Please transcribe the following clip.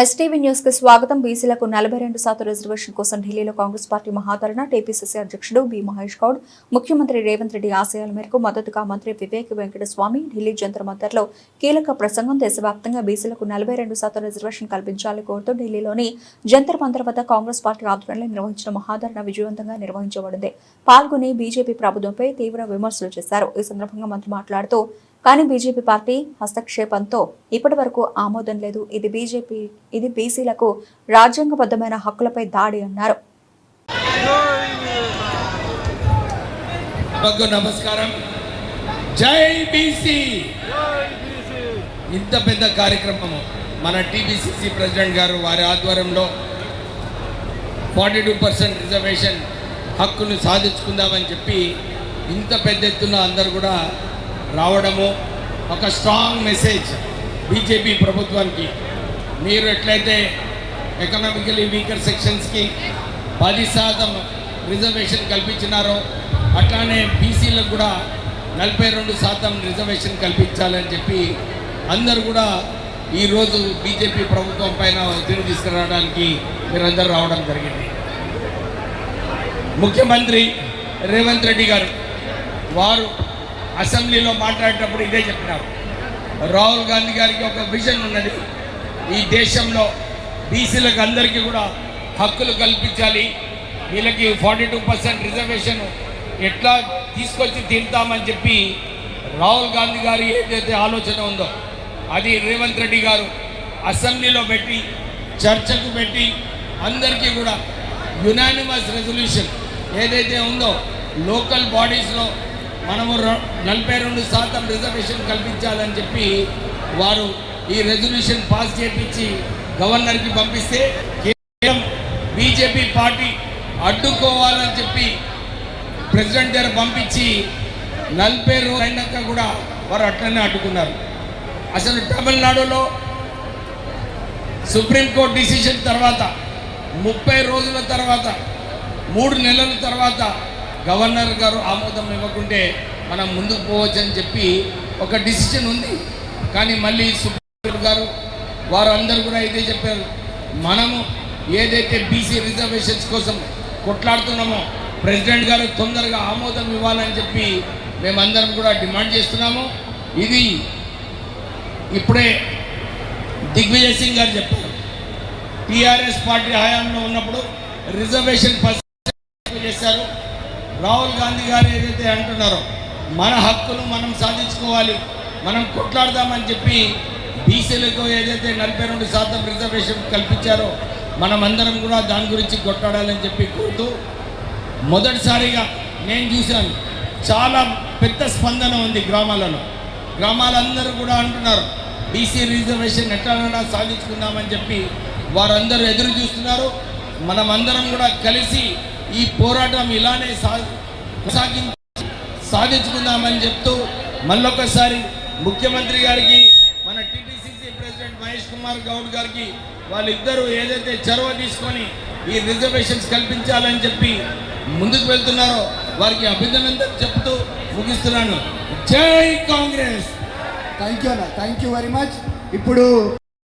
STV న్యూస్కి స్వాగతం. బీసీలకు నలభై రెండు శాతం రిజర్వేషన్ కోసం ఢిల్లీలో కాంగ్రెస్ పార్టీ మహాధరణ. టీపీసీసీ అధ్యక్షుడు బి మహేష్ గౌడ్ ముఖ్యమంత్రి రేవంత్ రెడ్డి ఆశయాల మేరకు మద్దతుగా మంత్రి వివేక్ వెంకటస్వామి ఢిల్లీ జంతర్ మంతర్లో కీలక ప్రసంగం దేశవ్యాప్తంగా బీసీలకు నలభై రెండు శాతం రిజర్వేషన్ కల్పించాలని కోరుతూ ఢిల్లీలోని జంతర్ మంతర్ వద్ద కాంగ్రెస్ పార్టీ ఆధ్వర్యంలో నిర్వహించిన మహాధరణ విజయవంతంగా నిర్వహించబడింది. పాల్గొని బీజేపీ ప్రభుత్వంపై తీవ్ర విమర్శలు చేశారు. ఈ సందర్భంగా మంత్రి మాట్లాడుతూ కానీ బీజేపీ పార్టీ హస్తక్షేపంతో ఇప్పటి వరకు ఆమోదం లేదు. ఇది బీజేపీ ఇది బీసీలకు రాజ్యాంగబద్ధమైన హక్కులపై దాడి అన్నారు. నమస్కారం. జై బీసీ! ఇంత పెద్ద కార్యక్రమము మన టీబీసీసీ ప్రెసిడెంట్ గారు వారి ఆధ్వర్యంలో ఫార్టీ టూ పర్సెంట్ రిజర్వేషన్ హక్కును సాధించుకుందామని చెప్పి ఇంత పెద్ద ఎత్తున అందరు కూడా రావడము ఒక స్ట్రాంగ్ మెసేజ్ బీజేపీ ప్రభుత్వానికి. మీరు ఎట్లయితే ఎకనామికలీ వీకర్ సెక్షన్స్కి పది శాతం రిజర్వేషన్ కల్పించినారో అట్లానే బీసీలకు కూడా నలభై రెండు శాతం రిజర్వేషన్ కల్పించాలని చెప్పి అందరు కూడా ఈరోజు బీజేపీ ప్రభుత్వం పైన ఒత్తిడి తీసుకురావడానికి మీరందరూ రావడం జరిగింది. ముఖ్యమంత్రి రేవంత్ రెడ్డి గారు వారు అసెంబ్లీలో మాట్లాడేటప్పుడు ఇదే చెప్పినారు. రాహుల్ గాంధీ గారికి ఒక విజన్ ఉన్నది. ఈ దేశంలో బీసీలకు అందరికీ కూడా హక్కులు కల్పించాలి. వీళ్ళకి ఫార్టీ టూ పర్సెంట్ రిజర్వేషన్ ఎట్లా తీసుకొచ్చి తింటామని చెప్పి రాహుల్ గాంధీ గారి ఏదైతే ఆలోచన ఉందో అది రేవంత్ రెడ్డి గారు అసెంబ్లీలో పెట్టి చర్చకు పెట్టి అందరికీ కూడా యునానిమస్ రెజల్యూషన్ ఏదైతే ఉందో లోకల్ బాడీస్లో మనము నలభై రెండు శాతం రిజర్వేషన్ కల్పించాలని చెప్పి వారు ఈ రెజల్యూషన్ పాస్ చేపించి గవర్నర్కి పంపిస్తే కేవలం బీజేపీ పార్టీ అడ్డుకోవాలని చెప్పి ప్రెసిడెంట్ దగ్గర పంపించి నలభై రోజులు అయినాక కూడా వారు అట్లనే అడ్డుకున్నారు. అసలు తమిళనాడులో సుప్రీంకోర్టు డిసిషన్ తర్వాత ముప్పై రోజుల తర్వాత మూడు నెలల తర్వాత గవర్నర్ గారు ఆమోదం ఇవ్వకుంటే మనం ముందుకు పోవచ్చని చెప్పి ఒక డిసిషన్ ఉంది. కానీ మళ్ళీ సుప్రీం గారు వారు అందరూ కూడా ఇదే చెప్పారు. మనము ఏదైతే బీసీ రిజర్వేషన్స్ కోసం కొట్లాడుతున్నామో ప్రెసిడెంట్ గారు తొందరగా ఆమోదం ఇవ్వాలని చెప్పి మేమందరం కూడా డిమాండ్ చేస్తున్నాము. ఇది ఇప్పుడే దిగ్విజయ్ సింగ్ గారు చెప్పారు. టీఆర్ఎస్ పార్టీ హయాంలో ఉన్నప్పుడు రిజర్వేషన్ పర్సెంట్ చేశారు. రాహుల్ గాంధీ గారు ఏదైతే అంటున్నారో మన హక్కును మనం సాధించుకోవాలి మనం కొట్లాడదామని చెప్పి బీసీలకు ఏదైతే నలభై రెండు శాతం రిజర్వేషన్ కల్పించారో మనమందరం కూడా దాని గురించి కొట్లాడాలని చెప్పి కోరుతూ మొదటిసారిగా నేను చూశాను చాలా పెద్ద స్పందన ఉంది గ్రామాలలో. గ్రామాలందరూ కూడా అంటున్నారు బీసీ రిజర్వేషన్ ఎట్లా సాధించుకుందామని చెప్పి వారందరూ ఎదురు చూస్తున్నారు మనమందరం కూడా కలిసి ఈ పోరాటం ఇలానే సా కొనసాగించి సాధించుకుందామని చెప్తూ మళ్ళొకసారి ముఖ్యమంత్రి గారికి మన టీపీసీసీ ప్రెసిడెంట్ మహేష్ కుమార్ గౌడ్ గారికి వాళ్ళిద్దరూ ఏదైతే చొరవ తీసుకొని ఈ రిజర్వేషన్స్ కల్పించాలని చెప్పి ముందుకు వెళ్తున్నారో వారికి అభినందన చెప్తూ ముగిస్తున్నాను. జై కాంగ్రెస్! థ్యాంక్ యూ అన్న. Thank you very much. ఇప్పుడు